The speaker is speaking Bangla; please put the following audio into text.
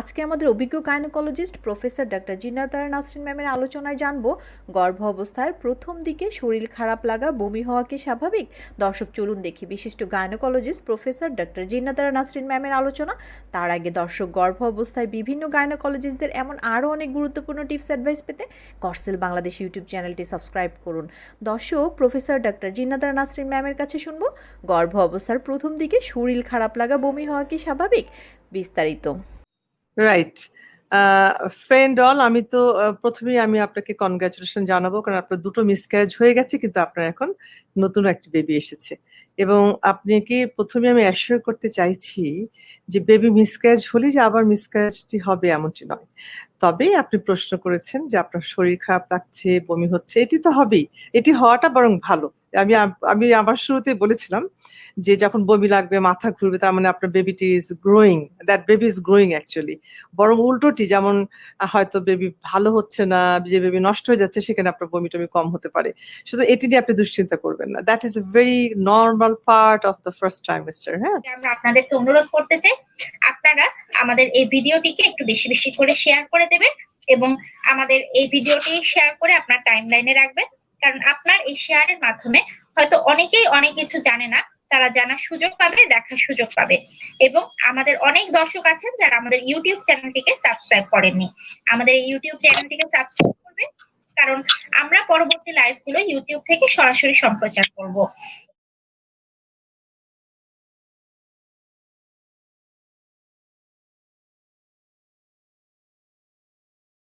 আজকে আমাদের অভিজ্ঞ gynaecologist professor doctor Jinatara Nasrin ম্যামের আলোচনায় জানব, গর্ভ অবস্থার প্রথম দিকে শরীর খারাপ লাগা, বমি হওয়া কি স্বাভাবিক? দর্শক, চলুন দেখি বিশিষ্ট gynaecologist professor doctor Jinatara Nasrin ম্যামের আলোচনা। তার আগে দর্শক, গর্ভ অবস্থায় বিভিন্ন গাইনোকোলজিস্টদের এমন আরও অনেক গুরুত্বপূর্ণ টিপস অ্যাডভাইস পেতে করসেল বাংলাদেশ ইউটিউব চ্যানেলটি সাবস্ক্রাইব করুন। দর্শক, প্রফেসর ডাক্তার জিনাতারা নাসরিন ম্যামের কাছে শুনব, গর্ভ অবস্থার প্রথম দিকে শরীর খারাপ লাগা, বমি হওয়া কি স্বাভাবিক? বিস্তারিত। রাইট ফ্রেন্ড অল আমি তো প্রথমেই আমি আপনাকে কনগ্রাচুলেশন জানাব, কারণ আপনার দুটো মিসক্যারেজ হয়ে গেছে, কিন্তু আপনার এখন নতুন একটি বেবি এসেছে। এবং আপনাকে প্রথমে আমি অ্যাসিওর করতে চাইছি যে বেবি মিসক্যারেজ হলে যে আবার মিসক্যারেজটি হবে এমনটি নয়। তবে আপনি প্রশ্ন করেছেন যে আপনার শরীর খারাপ লাগছে, বমি হচ্ছে, এটি তো হবেই। এটি হওয়াটা বরং ভালো। আমি আমি আমার শুরুতে বলেছিলাম যে যখন বমি লাগবে, মাথা ঘুরবে, তার মানে আপনার বেবিটি is growing that baby is growing actually বরং উল্টোটি যেমন হয়তো বেবি ভালো হচ্ছে না, যে বেবি নষ্ট হয়ে যাচ্ছে, সেখানে আপনার বমি টমি কম হতে পারে। শুধু এটি নিয়ে আপনি দুশ্চিন্তা করবেন না। That is a very normal part of the first trimester হ্যাঁ? আমরা আপনাদেরকে অনুরোধ করতে চাই, আপনারা আমাদের এই ভিডিওটিকে একটু বেশি বেশি করে শেয়ার করে দেবেন এবং আমাদের এই ভিডিওটি শেয়ার করে আপনার টাইম লাইনে রাখবেন। কারণ আপনার এই শেয়ারের মাধ্যমে হয়তো অনেকেই অনেক কিছু জানে না, তারা জানার সুযোগ পাবে, দেখার সুযোগ পাবে এবং আমাদের অনেক দর্শক আছেন যারা আমাদের ইউটিউব চ্যানেলটিকে সাবস্ক্রাইব করেননি। আমাদের ইউটিউব চ্যানেলটিকে সাবস্ক্রাইব করবেন, কারণ আমরা পরবর্তী লাইভগুলো ইউটিউব থেকে সরাসরি সম্প্রচার করব।